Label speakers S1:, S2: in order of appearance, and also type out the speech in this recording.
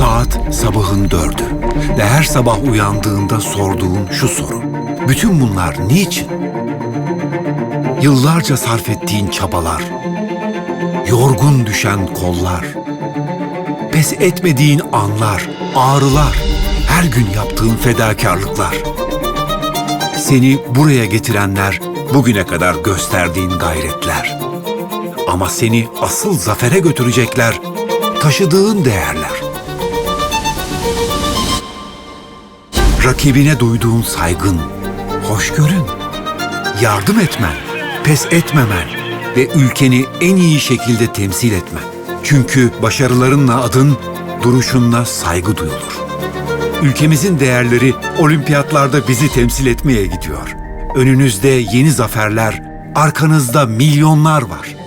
S1: Saat sabahın dördü ve her sabah uyandığında sorduğun şu soru. Bütün bunlar niçin? Yıllarca sarf ettiğin çabalar, yorgun düşen kollar, pes etmediğin anlar, ağrılar, her gün yaptığın fedakarlıklar. Seni buraya getirenler, bugüne kadar gösterdiğin gayretler. Ama seni asıl zafere götürecekler, taşıdığın değerler. Rakibine duyduğun saygın, hoşgörün, yardım etmen, pes etmemen ve ülkeni en iyi şekilde temsil etmen. Çünkü başarılarınla adın, duruşunla saygı duyulur. Ülkemizin değerleri olimpiyatlarda bizi temsil etmeye gidiyor. Önünüzde yeni zaferler, arkanızda milyonlar var.